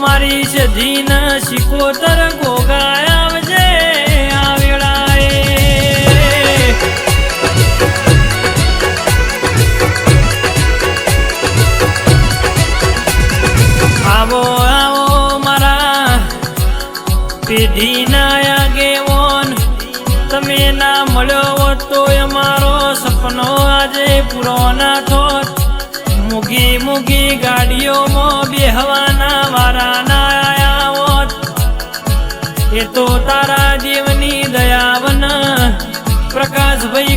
મારી સધીન શિકોતર ગોગાય આવજે આ વેળાએ આવો આવો મારા પેઢીના આગેવોન તમે ના મળ્યો તો અમારો સપનો આજે પૂરો ના થોત. મૂગી મૂકી ગાડીઓમાં બેહવાના વારા ના આયા હોત એ તો તારા જીવની દયાવન પ્રકાશભાઈ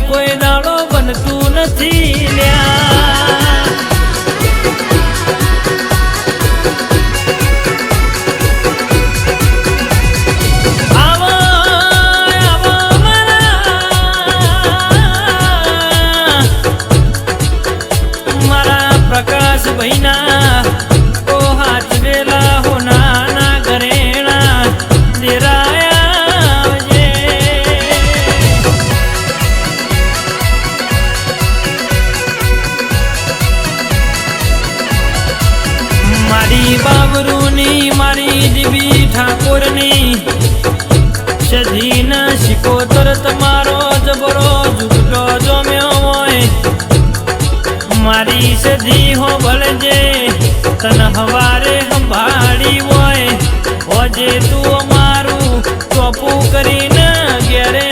સધીન શિકોતર તમારો જબરો જુગડો જમ્યો હોય. મારી સધી હો ભળજે, તન હવારે સંભાળી હોય. હોજે તું અમારું ચોપું કરીને ઘેરે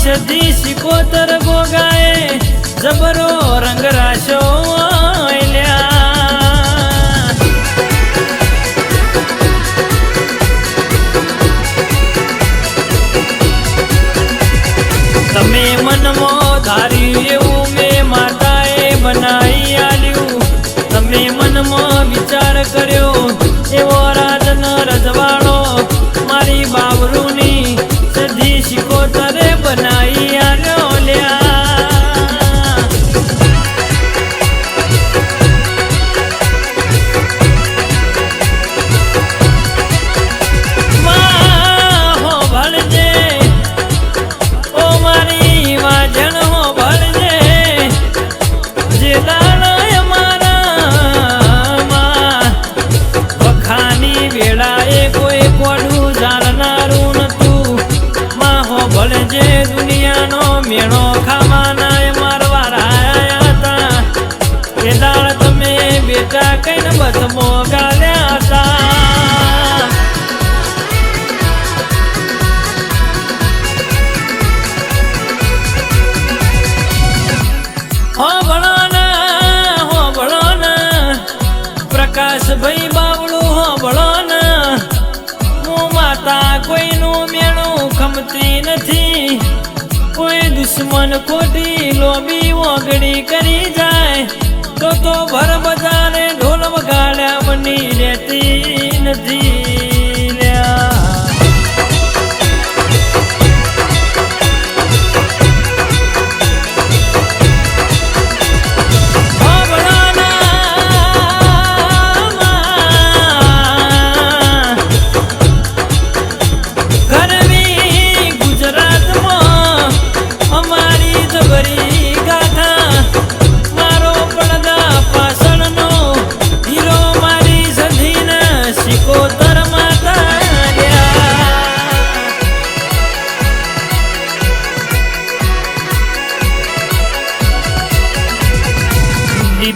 સધી સિકોતર ભોગાય જબરો રંગ રાશો તમે મનમાં ધાર્યું એવું મેં માતાએ બનાવી માં જે દુનિયાનો મેળો ખાવાના મારવા રાયા હતા. એ દાળ તમે બેટા કઈને બદમો ગાલ્યા હતા. હો ભણો ને હો પ્રકાશભાઈ બાવળું હો ભણો ને હું માતા કોઈનું મેણું ખમતી નથી. કોઈ દુશ્મન ખોટી લોબી ઓગળી કરી જાય. તો તો ભર બજારે ઢોલ વગાડ્યા બની રહેતી.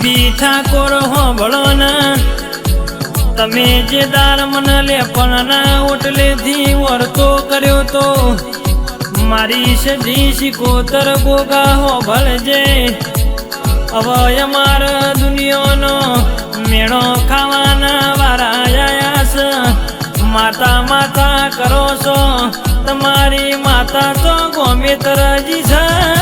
બીબી ઠાકોર હોંભળો ના તમે જે દાર મને લે પણ ના ઓટલેથી વરતો કર્યો તો. મારી સધી શિકોતર ગોગા હો ભળજે હવે અમાર દુનિયાનો મેળો ખાવાના વારા આયા છે માતા માતા કરો છો, તમારી માતા તો ગોમેતરજી ઝાલ્યા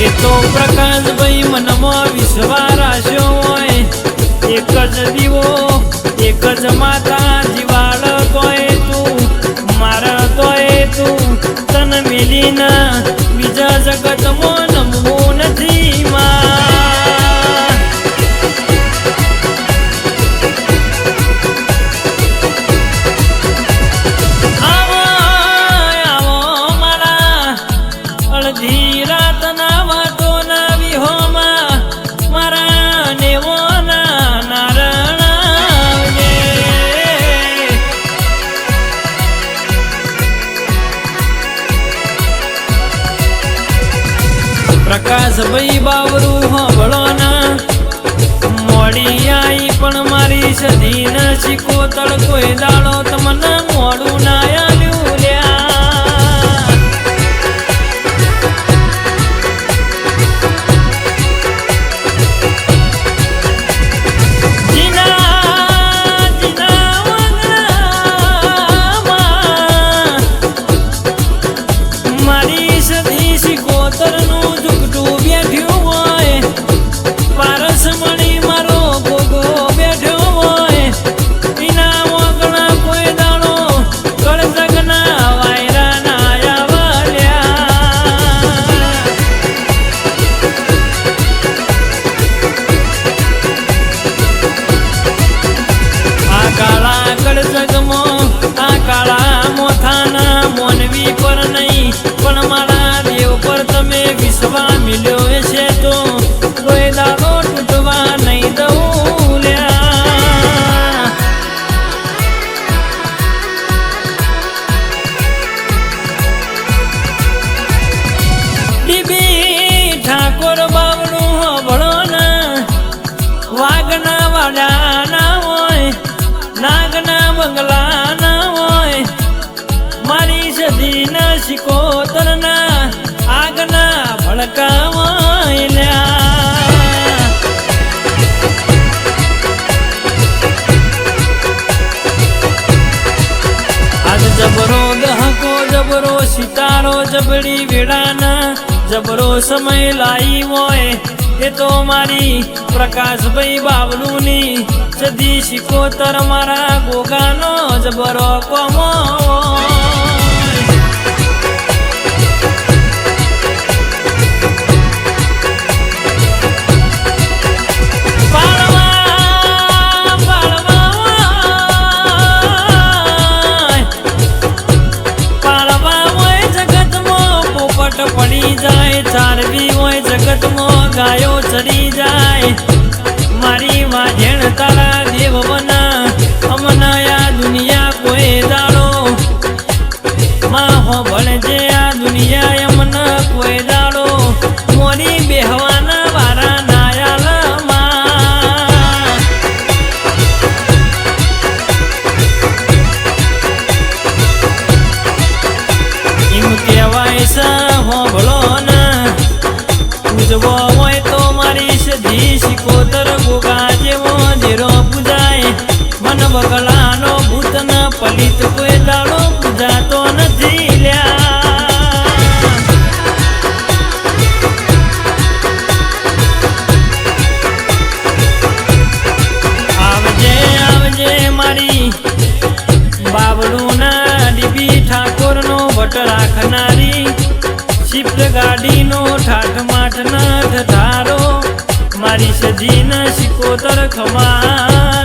એ તો પ્રકાશભાઈ મનમાં વિશ્વારા રાખ્યો હોય. એક જ દીવો, એક જ માતા, જીવાળ તોય તું, મારા તોય તું. તન મેલીના બીજા જગતમાં નમવું નથી. પ્રકાશભાઈ બાવરું હંભળો ના મોડી આઈ પણ મારી સધી ન શીખો, તડકો દાડો તમને મોડું ના કાળા કળજગમો આ કાળા મોથાના મોનવી પર નહીં પણ મારા જબડી વેડાના જબરો સમય લાઈ હોય. એ તો મારી પ્રકાશભાઈ બાબલુની સદી શિકોતર મારા ગોગાનો જબરો કોમો પડી જાય ચારવી હોય, જગતમાં ગાયો ચડી જાય. મારી વાઢેણ તારા દેવ બના અમના આ દુનિયા કોઈ દાડો. માં હો ભણજે ના ડીબી ઠાકોર નો વટ રાખનારી શિફ્ટ ગાડીનો ઠાઠ માઠ ના ધારો. મારી સજી ન શિકોતર ખમા